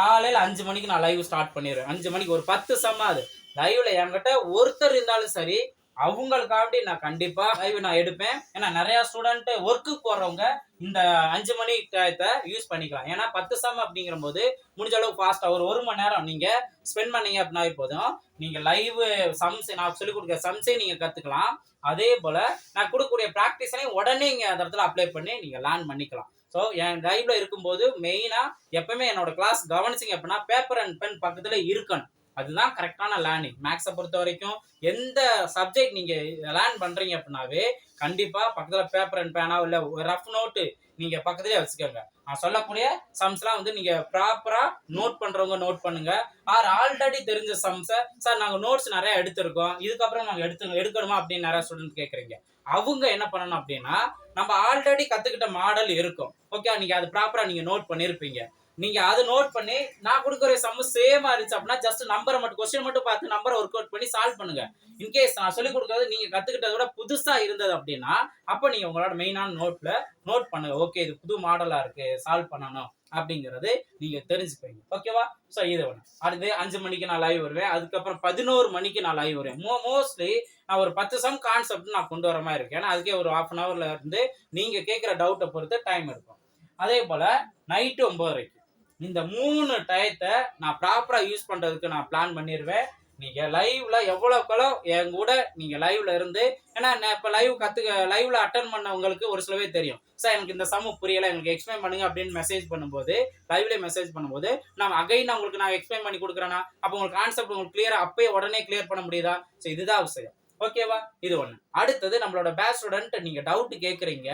காலையில் அஞ்சு மணிக்கு நான் லைவ் ஸ்டார்ட் பண்ணிடுவேன் அஞ்சு மணிக்கு ஒரு பத்து சம்மா அது. லைவ்ல என்கிட்ட ஒருத்தர் இருந்தாலும் சரி அவங்களுக்காண்டி நான் கண்டிப்பா லைவ் நான் எடுப்பேன். ஏன்னா நிறைய ஸ்டூடெண்ட் ஒர்க்கு போறவங்க இந்த அஞ்சு மணி டயத்தை யூஸ் பண்ணிக்கலாம். ஏன்னா பத்து சம் அப்படிங்கிற போது முடிஞ்ச அளவுக்கு ஃபாஸ்டா ஒரு ஒரு மணி நேரம் நீங்க ஸ்பெண்ட் பண்ணீங்க அப்படின்னாவே போதும். நீங்க லைவ் சம்ஸ் நான் சொல்லிக் கொடுக்குற சம்ஸே நீங்க கத்துக்கலாம். அதே போல நான் கொடுக்கக்கூடிய ப்ராக்டிஸ்லையும் உடனே இங்க அந்த இடத்துல அப்ளை பண்ணி நீங்க லேர்ன் பண்ணிக்கலாம். ஸோ என் லைவ்ல இருக்கும்போது மெயினாக எப்பவுமே என்னோட கிளாஸ் கவனிச்சிங்க அப்படின்னா பேப்பர் அண்ட் பென் பக்கத்தில் இருக்கணும். அதுதான் கரெக்டான லேர்னிங் மேக்ஸை பொறுத்த வரைக்கும் எந்த சப்ஜெக்ட் நீங்கள் லேர்ன் பண்ணுறீங்க அப்படின்னாவே கண்டிப்பாக பக்கத்தில் பேப்பர் அண்ட் பேனா ஒரு ரஃப் நோட்டு நீங்கள் பக்கத்துலேயே வச்சுக்கோங்க. நான் சொல்லக்கூடிய சம்ஸ்லாம் வந்து நீங்க ப்ராப்பரா நோட் பண்றவங்க நோட் பண்ணுங்க. ஆர் ஆல்ரெடி தெரிஞ்ச சம்ஸை சார் நாங்க நோட்ஸ் நிறைய எடுத்திருக்கோம். இதுக்கப்புறம் நாங்க எடுத்து எடுக்கணுமா அப்படின்னு நிறைய ஸ்டூடெண்ட் கேக்குறீங்க. அவங்க என்ன பண்ணணும் அப்படின்னா நம்ம ஆல்ரெடி கத்துக்கிட்ட மாடல் இருக்கும். ஓகே நீங்க அது ப்ராப்பரா நீங்க நோட் பண்ணிருப்பீங்க. நீங்க அதை நோட் பண்ணி நான் கொடுக்குற சம்மு சேமா இருந்துச்சு அப்படின்னா ஜஸ்ட் நம்பரை மட்டும் கொஸ்டின் மட்டும் பார்த்து நம்பரை ஒர்க் அவுட் பண்ணி சால்வ் பண்ணுங்க. இன்கேஸ் நான் சொல்லிக் கொடுக்கறது நீங்க கத்துக்கிட்டத விட புதுசா இருந்தது அப்படின்னா அப்போ நீங்க உங்களோட மெயினான நோட்ல நோட் பண்ணுங்க. ஓகே இது புது மாடலா இருக்கு சால்வ் பண்ணணும் அப்படிங்கிறது நீங்க தெரிஞ்சுப்பீங்க. ஓகேவா ஸோ இது ஒன்று அடுத்து அஞ்சு மணிக்கு நான் லைவ் வருவேன். அதுக்கப்புறம் பதினோரு மணிக்கு நான் லைவ் வருவேன். மோ மோஸ்ட்லி நான் ஒரு பத்து சம் கான்செப்ட் நான் கொண்டு வர மாதிரி இருக்கேன் ஏன்னா அதுக்கே ஒரு ஹாஃப் அன் ஹவர்ல இருந்து நீங்க கேட்குற டவுட்டை பொறுத்து டைம் இருக்கும். அதே போல நைட்டு ஒன்பதரைக்கு. இந்த மூணு டயத்தை நான் ப்ராப்பராக யூஸ் பண்ணுறதுக்கு நான் பிளான் பண்ணிடுவேன் நீங்கள் லைவ்ல எவ்வளோக்களோ என் கூட நீங்கள் லைவ்ல இருந்து ஏன்னா நான் லைவ் கற்றுக்க லைவ்ல அட்டன் பண்ணவங்களுக்கு ஒரு சிலவே தெரியும். சார் எனக்கு இந்த சம புரியலை எனக்கு எக்ஸ்பிளைன் பண்ணுங்க அப்படின்னு மெசேஜ் பண்ணும்போது லைவ்ல மெசேஜ் பண்ணும்போது நான் அகைன் உங்களுக்கு நான் எக்ஸ்பிளைன் பண்ணி கொடுக்குறேன்னா அப்போ உங்களுக்கு கான்செப்ட் உங்களுக்கு கிளியராக அப்பயே உடனே கிளியர் பண்ண முடியுதா? ஸோ இதுதான் விஷயம். ஓகேவா இது ஒன்று அடுத்தது நம்மளோட பேட்ச் ஸ்டூடெண்ட் நீங்கள் டவுட் கேட்குறீங்க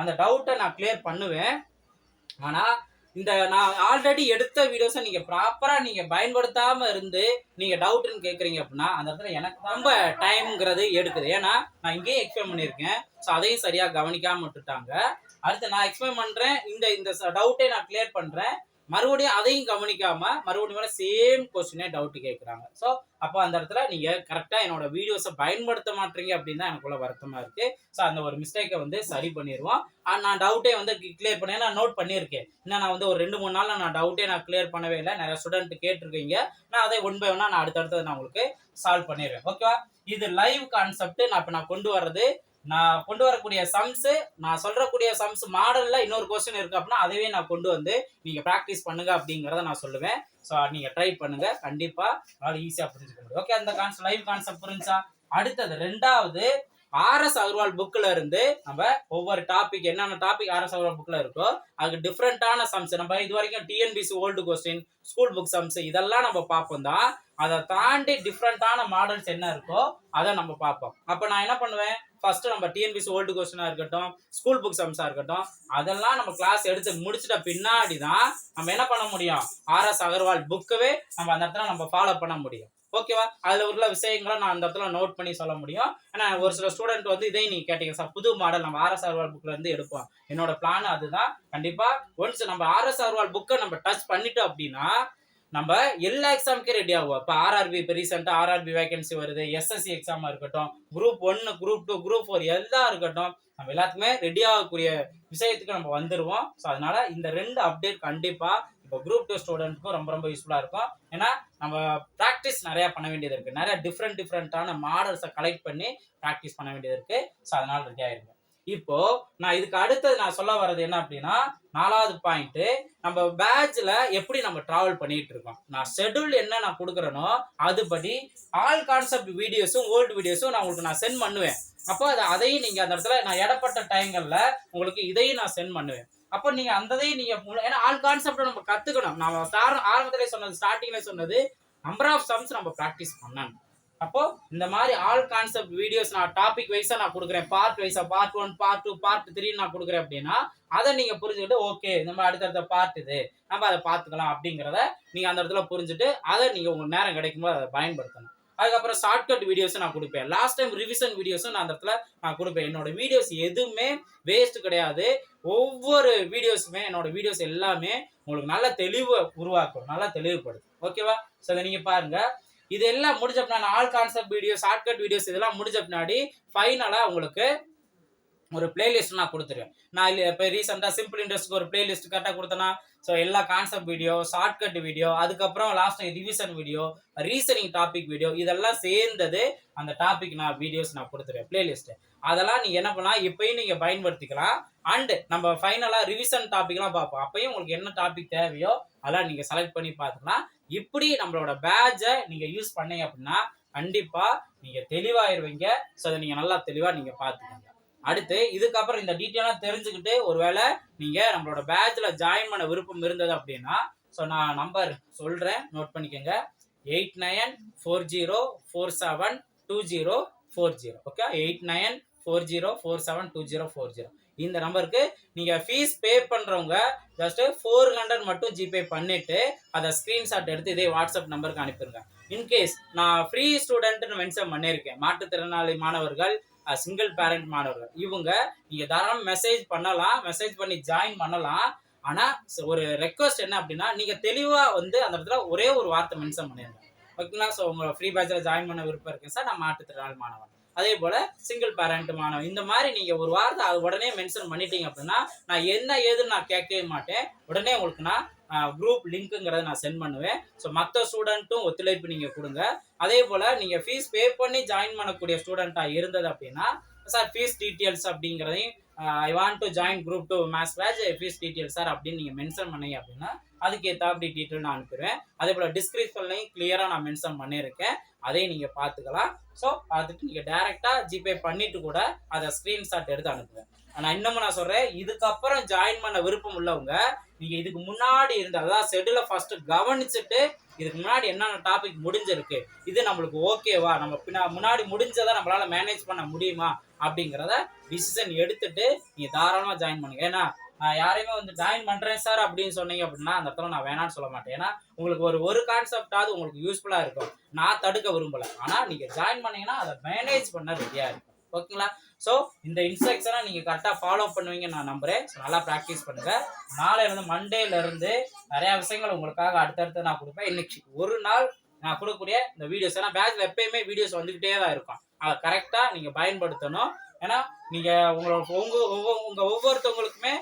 அந்த டவுட்டை நான் கிளியர் பண்ணுவேன். ஆனால் இந்த நான் ஆல்ரெடி எடுத்த வீடியோஸை நீங்க ப்ராப்பரா நீங்க பயன்படுத்தாம இருந்து நீங்க டவுட்னு கேக்குறீங்க அப்படின்னா அந்த இடத்துல எனக்கு ரொம்ப டைம்ங்கிறது எடுக்குது. ஏன்னா நான் இங்கேயும் எக்ஸ்பிளைன் பண்ணியிருக்கேன். ஸோ அதையும் சரியா கவனிக்காம விட்டுட்டாங்க. அடுத்து நான் எக்ஸ்பிளைன் பண்றேன். இந்த இந்த டவுட்டை நான் கிளியர் பண்றேன். மறுபடியும் அதையும் கவனிக்காம மறுபடியும் சேம் கொஸ்டினே டவுட் கேட்குறாங்க ஸோ அப்போ அந்த இடத்துல நீங்க கரெக்டா என்னோட வீடியோஸை பயன்படுத்த மாட்டீங்க அப்படின்னு தான் எனக்குள்ள வருத்தமா இருக்கு. ஸோ அந்த ஒரு மிஸ்டேக்கை வந்து சரி பண்ணிடுவோம் நான் டவுட்டே வந்து கிளியர் பண்ணி நான் நோட் பண்ணியிருக்கேன் இன்னும் நான் வந்து ஒரு ரெண்டு மூணு நாளில் நான் டவுட்டே நான் கிளியர் பண்ணவே இல்லை. நிறைய ஸ்டூடெண்ட் கேட்டிருக்கீங்க. நான் அதை ஒன் பை ஒன்னா நான் அடுத்தடுத்தது நான் உங்களுக்கு சால்வ் பண்ணிடுவேன் ஓகேவா இது லைவ் கான்செப்ட் நான் இப்போ நான் கொண்டு வர்றது நான் கொண்டு வரக்கூடிய சம்ஸ் நான் சொல்றக்கூடிய சம்ஸ் மாடல்ல இன்னொரு கொஸ்டின் இருக்கு அப்படின்னா அதையே நான் கொண்டு வந்து நீங்க ப்ராக்டிஸ் பண்ணுங்க அப்படிங்கறத நான் சொல்லுவேன். ஸோ நீங்க ட்ரை பண்ணுங்க. கண்டிப்பா அதனால ஈஸியா புரிஞ்சுக்க முடியும். ஓகே அந்த கான்செப்ட் லைவ் கான்செப்ட் புரிஞ்சா? அடுத்தது ரெண்டாவது ஆர்எஸ் அகர்வால் புக்ல இருந்து நம்ம ஒவ்வொரு டாபிக் என்னென்ன டாபிக் ஆர்எஸ் அகர்வால் புக்ல இருக்கோ அதுக்கு டிஃப்ரெண்டான சம்ஸ் நம்ம இது வரைக்கும் TNPSC old question school book sums இதெல்லாம் நம்ம பார்ப்போம் தான். அதை தாண்டி டிஃப்ரெண்டான மாடல்ஸ் என்ன இருக்கோ அதை நம்ம பார்ப்போம். அப்போ நான் என்ன பண்ணுவேன்? ஃபர்ஸ்ட் நம்ம டிஎன்பிசி ஓல்டு கொஸ்டினா இருக்கட்டும் ஸ்கூல் புக் சம்ஸா இருக்கட்டும் அதெல்லாம் நம்ம கிளாஸ் எடுத்து முடிச்சிட்ட பின்னாடி தான் நம்ம என்ன பண்ண முடியும்? ஆர்எஸ் அகர்வால் புக்கவே நம்ம அந்த இடத்துல நம்ம ஃபாலோ பண்ண முடியும். ஓகேவா அதுல உள்ள விஷயங்களை நான் அந்த இடத்துல நோட் பண்ணி சொல்ல முடியும். ஆனால் ஒரு சில ஸ்டூடெண்ட் வந்து இதையும் நீங்கள் கேட்டீங்க சார் புது மாடல் நம்ம ஆர்எஸ் அர்வால் புக்ல இருந்து எடுப்போம். என்னோட பிளான் அதுதான். கண்டிப்பா ஒன்ஸ் நம்ம ஆர்எஸ் அர்வால் புக்கை நம்ம டச் பண்ணிட்டோம் அப்படின்னா நம்ம எல்லா எக்ஸாமுக்கே ரெடி ஆகும் இப்போ ஆர்ஆர்பி இப்போ ரீசெண்டாக ஆர்ஆர்பி வேகன்சி வருது. எஸ்எஸ்சி எக்ஸாமாக இருக்கட்டும். குரூப் ஒன்று குரூப் டூ குரூப் ஃபோர் எல்லாம் இருக்கட்டும். நம்ம எல்லாத்துக்குமே ரெடி ஆகக்கூடிய விஷயத்துக்கு நம்ம வந்துருவோம். ஸோ அதனால இந்த ரெண்டு அப்டேட் கண்டிப்பாக இப்போ குரூப் டூ ஸ்டூடெண்ட்க்கும் ரொம்ப ரொம்ப யூஸ்ஃபுல்லாக இருக்கும். ஏன்னா நம்ம ப்ராக்டிஸ் நிறையா பண்ண வேண்டியது இருக்குது நிறைய டிஃப்ரெண்ட் டிஃப்ரெண்ட்டான மாடல்ஸை கலெக்ட் பண்ணி ப்ராக்டிஸ் பண்ண வேண்டியது இருக்குது ஸோ அதனால் ரெடி ஆயிருங்க. இப்போ நான் இதுக்கு அடுத்தது நான் சொல்ல வர்றது என்ன அப்படின்னா நாலாவது பாயிண்ட்டு நம்ம பேட்ச்ல எப்படி நம்ம டிராவல் பண்ணிட்டு இருக்கோம். நான் ஷெட்யூல் என்ன நான் கொடுக்குறேனோ அதுபடி ஆல் கான்செப்ட் வீடியோஸும் ஓல்டு வீடியோஸும் நான் உங்களுக்கு நான் சென்ட் பண்ணுவேன். அப்போ அதை அதையும் நீங்கள் அந்த இடத்துல நான் இடப்பட்ட டைங்களில் உங்களுக்கு இதையும் நான் சென்ட் பண்ணுவேன். அப்போ நீங்க அந்த இதையும் நீங்க ஏன்னா ஆல் கான்செப்ட் நம்ம கத்துக்கணும். நம்ம ஸ்டார் ஆரம்பத்திலே சொன்னது ஸ்டார்டிங்ல சொன்னது நம்பர் ஆஃப் சம்ஸ் நம்ம ப்ராக்டிஸ் பண்ணணும். அப்போ இந்த மாதிரி ஆல் கான்செப்ட் வீடியோஸ் நான் டாபிக் வைஸா நான் கொடுக்குறேன். Part வைஸா part one part two part three நான் கொடுக்குறேன் அப்படின்னா அதை நீங்க புரிஞ்சுக்கிட்டு ஓகே நம்ம அடுத்தடுத்த பார்ட் இது. நம்ம அதை பார்த்துக்கலாம் அப்படிங்கிறத நீங்க அந்த இடத்துல புரிஞ்சுட்டு அதை நீங்க உங்க நேரம் கிடைக்கும்போது அதை பயன்படுத்தணும். அதுக்கப்புறம் ஷார்ட்கட் வீடியோஸும் நான் கொடுப்பேன். லாஸ்ட் டைம் ரிவிஷன் வீடியோஸும் நான் அந்த இடத்துல நான் கொடுப்பேன். என்னோட வீடியோஸ் எதுவுமே வேஸ்ட் கிடையாது. ஒவ்வொரு வீடியோஸுமே என்னோட வீடியோஸ் எல்லாமே உங்களுக்கு நல்ல தெளிவு உருவாக்கும். நல்லா தெளிவுபடுது ஓகேவா ஸோ அதை நீங்கள் பாருங்க. இது எல்லாம் முடிஞ்ச பின்னாடி all concept video shortcut videos இதெல்லாம் முடிஞ்ச பின்னாடி ஃபைனலாக உங்களுக்கு ஒரு பிளேலிஸ்ட் நான் கொடுத்துருவேன். நான் இல்லை இப்போ ரீசெண்டாக சிம்பிள் இன்ட்ரெஸ்ட்க்கு ஒரு பிளேலிஸ்ட் கரெக்டாக கொடுத்தேன்னா ஸோ எல்லா கான்செப்ட் வீடியோ ஷார்ட்கட் வீடியோ அதுக்கப்புறம் last revision video reasoning topic video இதெல்லாம் சேர்ந்தது அந்த டாபிக் நான் வீடியோஸ் நான் கொடுத்துருவேன் பிளேலிஸ்ட்டு அதெல்லாம் நீங்கள் என்ன பண்ணலாம் இப்பயும் நீங்கள் பயன்படுத்திக்கலாம். அண்டு நம்ம ஃபைனலாக ரிவிஷன் டாபிக்லாம் பார்ப்போம். அப்பயும் உங்களுக்கு என்ன டாபிக் தேவையோ அதெல்லாம் நீங்கள் செலக்ட் பண்ணி பார்த்துக்கலாம். இப்படி நம்மளோட பேட்சை நீங்கள் யூஸ் பண்ணீங்க அப்படின்னா கண்டிப்பாக நீங்கள் தெளிவாயிருவீங்க. ஸோ அதை நீங்கள் நல்லா தெளிவாக நீங்கள் பார்த்துக்கோங்க. அடுத்து இதுக்கப்புறம் இந்த டீட்டெயிலாம் தெரிஞ்சுக்கிட்டு ஒருவேளை நீங்கள் நம்மளோட பேட்சில் ஜாயின் பண்ண விருப்பம் இருந்தது அப்படின்னா ஸோ நான் நம்பர் சொல்கிறேன் நோட் பண்ணிக்கோங்க. Eight nine four zero four seven two zero four zero okay eight nine four zero four seven two zero four zero இந்த நம்பருக்கு நீங்கள் ஃபீஸ் பே பண்ணுறவங்க ஜஸ்ட் ஃபோர் ஹண்ட்ரட் மட்டும் ஜிபே பண்ணிவிட்டு அதை ஸ்க்ரீன்ஷாட் எடுத்து இதே வாட்ஸ்அப் நம்பருக்கு அனுப்பிடுங்க. இன்கேஸ் நான் ஃப்ரீ ஸ்டூடெண்ட்னு மென்ஷன் பண்ணியிருக்கேன் மாற்றுத்திறனாளி மாணவர்கள் சிங்கிள் பேரண்ட் மாணவர்கள். இவங்க நீங்கள் தாராளம் மெசேஜ் பண்ணலாம் மெசேஜ் பண்ணி ஜாயின் பண்ணலாம். ஆனால் ஒரு ரெக்வஸ்ட் என்ன அப்படின்னா நீங்கள் தெளிவாக வந்து அந்த இடத்துல ஒரே ஒரு வார்த்தை மென்ஷன் பண்ணிருங்க. ஓகேங்களா? ஸோ உங்களை ஃப்ரீ பேட்சில் ஜாயின் பண்ண விருப்பம் இருக்கேன் சார் நான் மாற்றுத்திறனாளி மாணவன். அதே போல் சிங்கிள் பேரண்ட் மாணவன். இந்த மாதிரி நீங்கள் ஒரு வார்த்தை அது உடனே மென்ஷன் பண்ணிட்டீங்க அப்படின்னா நான் என்ன ஏதுன்னு நான் கேட்கவே மாட்டேன். உடனே உங்களுக்கு நான் குரூப் லிங்க்குங்கிறத நான் சென்ட் பண்ணுவேன். ஸோ மற்ற ஸ்டூடெண்ட்டும் ஒத்துழைப்பு நீங்கள் கொடுங்க. அதே போல் நீங்கள் ஃபீஸ் பே பண்ணி ஜாயின் பண்ணக்கூடிய ஸ்டூடெண்ட்டாக இருந்தது அப்படின்னா சார் ஃபீஸ் டீட்டெயில்ஸ் அப்படிங்கிறதையும் I want to join group two maths batch fees details sir அப்படின்னு நீங்கள் மென்ஷன் பண்ணீங்க அப்படின்னா அதுக்கு ஏற்றாப்படி டீட்டெயில் நான் அனுப்பிடுவேன். அதே போல் டிஸ்கிரிப்ஷன்லையும் கிளியராக நான் மென்ஷன் பண்ணியிருக்கேன். அதையும் நீங்கள் பார்த்துக்கலாம். ஸோ பார்த்துட்டு நீங்கள் டேரெக்டாக ஜிபே பண்ணிட்டு கூட அதை ஸ்க்ரீன்ஷாட் எடுத்து அனுப்புவேன் நான் இன்னமும் நான் சொல்கிறேன் இதுக்கப்புறம் ஜாயின் பண்ண விருப்பம் உள்ளவங்க நீங்கள் இதுக்கு முன்னாடி இருந்த அதாவது ஷெடியூலை ஃபஸ்ட்டு கவனிச்சுட்டு இதுக்கு முன்னாடி என்னென்ன டாபிக் முடிஞ்சிருக்கு இது நம்மளுக்கு ஓகேவா நம்ம பின்னா முன்னாடி முடிஞ்சதை நம்மளால மேனேஜ் பண்ண முடியுமா? அப்படிங்கிறத டிசிஷன் எடுத்துட்டு நீங்க தாராளமா ஜாயின் பண்ணுங்க. ஏன்னா நான் யாரையுமே வந்து ஜாயின் பண்றேன் சார் அப்படின்னு சொன்னீங்க அப்படின்னா அந்த இடத்துல நான் வேணாம்னு சொல்ல மாட்டேன். ஏன்னா உங்களுக்கு ஒரு ஒரு கான்செப்டாவது உங்களுக்கு யூஸ்ஃபுல்லா இருக்கும். நான் தடுக்க விரும்பல. ஆனா நீங்க ஜாயின் பண்ணீங்கன்னா அதை மேனேஜ் பண்ண ரெடியா இருக்கும். ஓகேங்களா ஸோ இந்த இன்ஸ்ட்ரக்ஷனை நீங்கள் கரெக்டாக ஃபாலோ பண்ணுவீங்க நான் நம்புறேன். ஸோ நல்லா ப்ராக்டிஸ் பண்ணுங்க. நாளையிலேருந்து மண்டேலேருந்து நிறையா விஷயங்கள் உங்களுக்காக அடுத்தடுத்து நான் கொடுப்பேன். இன்னைக்கு ஒரு நாள் நான் கொடுக்கக்கூடிய இந்த வீடியோஸ் ஏன்னா பேட்ச்ல எப்பயுமே வீடியோஸ் வந்துக்கிட்டே தான் இருக்கும். அதை கரெக்டாக நீங்கள் பயன்படுத்தணும். ஏன்னா நீங்கள் உங்களோட உங்க ஒவ்வொரு உங்கள் ஒவ்வொருத்தவங்களுக்குமே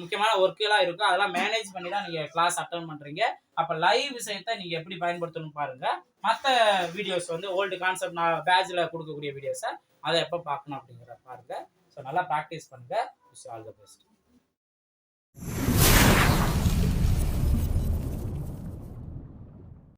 முக்கியமான ஒர்க்கெல்லாம் இருக்கும். அதெல்லாம் மேனேஜ் பண்ணி தான் நீங்கள் கிளாஸ் அட்டன் பண்ணுறீங்க அப்போ லைவ் விஷயத்தை நீங்கள் எப்படி பயன்படுத்தணும் பாருங்க. மற்ற வீடியோஸ் வந்து ஓல்டு கான்செப்ட் நான் பேட்சில் கொடுக்கக்கூடிய வீடியோஸை அதை எப்போ பார்க்கணும் அப்படிங்கிறத பாருங்க. ஸோ நல்லா ப்ராக்டிஸ் பண்ணுங்க. All the best